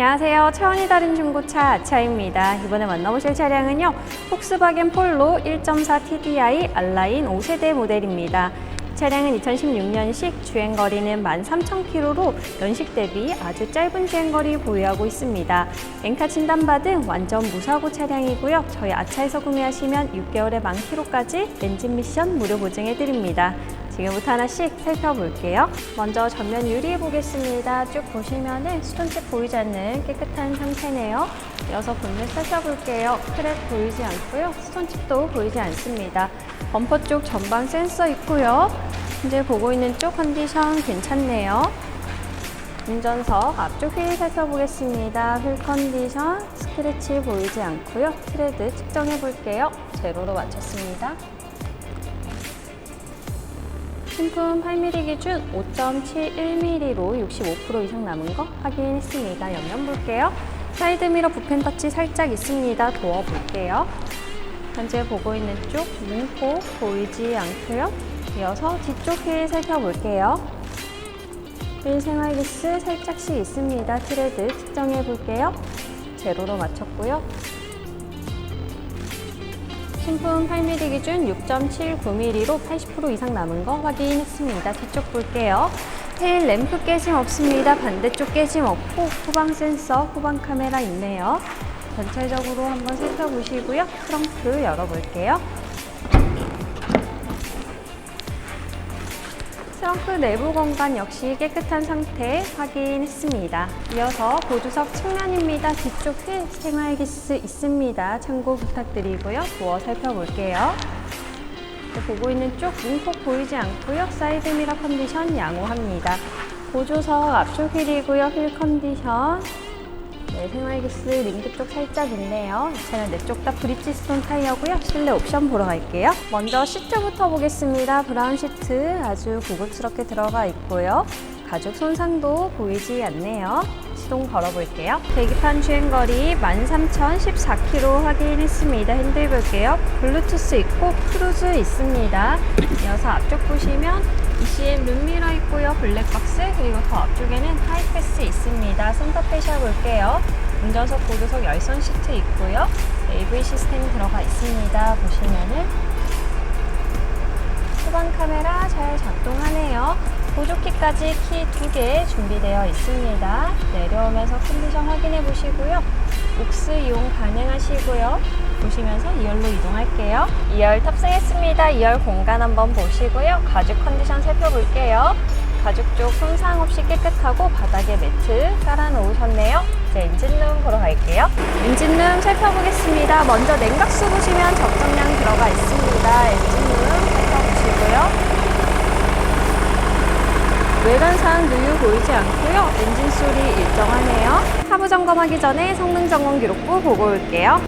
안녕하세요. 차원이 다른 중고차 아차입니다. 이번에 만나보실 차량은요. 폭스바겐 폴로 1.4 TDI 알라인 5세대 모델입니다. 이 차량은 2016년식 주행거리는 13,000km로 연식 대비 아주 짧은 주행거리 보유하고 있습니다. 엔카 진단받은 완전 무사고 차량이고요. 저희 아차에서 구매하시면 6개월에 만 킬로까지 엔진 미션 무료 보증해드립니다. 지금부터 하나씩 살펴볼게요. 먼저 전면 유리 보겠습니다. 쭉 보시면은 스톤칩 보이지 않는 깨끗한 상태네요. 이어서 본넷 살펴볼게요. 크랙 보이지 않고요. 스톤칩도 보이지 않습니다. 범퍼 쪽 전방 센서 있고요. 현재 보고 있는 쪽 컨디션 괜찮네요. 운전석 앞쪽 휠 살펴보겠습니다. 휠 컨디션 스크래치 보이지 않고요. 트레드 측정해 볼게요. 제로로 맞췄습니다. 신품 8mm 기준 5.71mm로 65% 이상 남은 거 확인했습니다. 옆면 볼게요. 사이드미러 부펜 터치 살짝 있습니다. 도어 볼게요. 현재 보고 있는 쪽 문콕 보이지 않고요. 이어서 뒤쪽 휠 살펴볼게요. 휠 생활기스 살짝씩 있습니다. 트레드 측정해 볼게요. 제로로 맞췄고요. 신품 8mm 기준 6.79mm로 80% 이상 남은 거 확인했습니다. 뒤쪽 볼게요. 테일 램프 깨짐 없습니다. 반대쪽 깨짐 없고 후방 센서, 후방 카메라 있네요. 전체적으로 한번 살펴보시고요. 트렁크 열어볼게요. 트렁크 내부 공간 역시 깨끗한 상태 확인했습니다. 이어서 보조석 측면입니다. 뒤쪽 휠 생활기스 있습니다. 참고 부탁드리고요. 도어 살펴볼게요. 네, 보고 있는 쪽 문콕 보이지 않고요. 사이드 미러 컨디션 양호합니다. 보조석 앞쪽 휠이고요. 휠 컨디션 네, 생활기스 링크 쪽 살짝 있네요. 이 차는 내쪽 다 브릿지스톤 타이어고요. 실내 옵션 보러 갈게요. 먼저 시트부터 보겠습니다. 브라운 시트 아주 고급스럽게 들어가 있고요. 가죽 손상도 보이지 않네요. 시동 걸어볼게요. 계기판 주행거리 13,014km 확인했습니다. 핸들 볼게요. 블루투스 있고 크루즈 있습니다. 이어서 앞쪽 보시면 ECM 룸미러 있고요. 블랙박스 그리고 더 앞쪽에는 하이패스 있습니다. 센터페시아 볼게요. 운전석 보조석 열선 시트 있고요. AV 시스템 들어가 있습니다. 보시면은 후방 카메라 잘 작동하네요. 보조키까지 키 두 개 준비되어 있습니다. 내려오면서 컨디션 확인해 보시고요. 옥스 이용 가능하시고요. 보시면서 2열로 이동할게요. 2열 탑승했습니다. 2열 공간 한번 보시고요. 가죽 컨디션 살펴볼게요. 가죽 쪽 손상 없이 깨끗하고 바닥에 매트 깔아 놓으셨네요. 이제 엔진룸 보러 갈게요. 엔진룸 살펴보겠습니다. 먼저 냉각수 보시면 적정량 들어가 있습니다. 엔진룸 살펴보시고요. 외관상 누유 보이지 않고요. 엔진 소리 일정하네요. 하부 점검하기 전에 성능 점검 기록부 보고 올게요.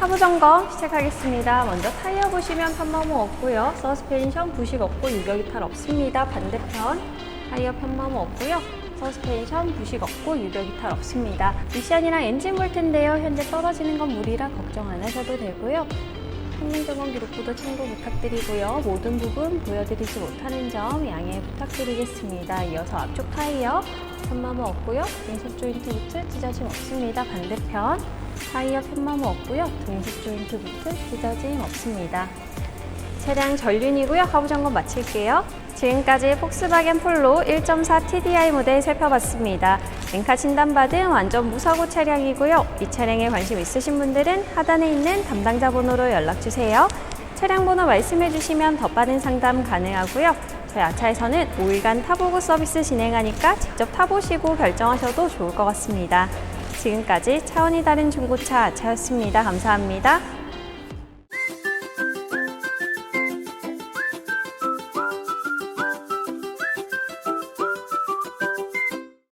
하부 점검 시작하겠습니다. 먼저 타이어 보시면 편마모 없고요. 서스펜션 부식 없고 유격 이탈 없습니다. 반대편 타이어 편마모 없고요. 서스펜션 부식 없고 유격 이탈 없습니다. 미션이랑 엔진 볼 텐데요. 현재 떨어지는 건 물이라 걱정 안 하셔도 되고요. 성능 점검 기록부도 참고 부탁드리고요. 모든 부분 보여드리지 못하는 점 양해 부탁드리겠습니다. 이어서 앞쪽 타이어 편마모 없고요. 등속 조인트 부트 찢어짐 없습니다. 반대편 타이어 편마모 없고요. 등속 조인트 부트 찢어짐 없습니다. 차량 전륜이고요. 하부 점검 마칠게요. 지금까지 폭스바겐 폴로 1.4 TDI 모델 살펴봤습니다. 엔카 진단받은 완전 무사고 차량이고요. 이 차량에 관심 있으신 분들은 하단에 있는 담당자 번호로 연락주세요. 차량 번호 말씀해 주시면 더 빠른 상담 가능하고요. 저희 아차에서는 5일간 타보고 서비스 진행하니까 직접 타보시고 결정하셔도 좋을 것 같습니다. 지금까지 차원이 다른 중고차 아차였습니다. 감사합니다.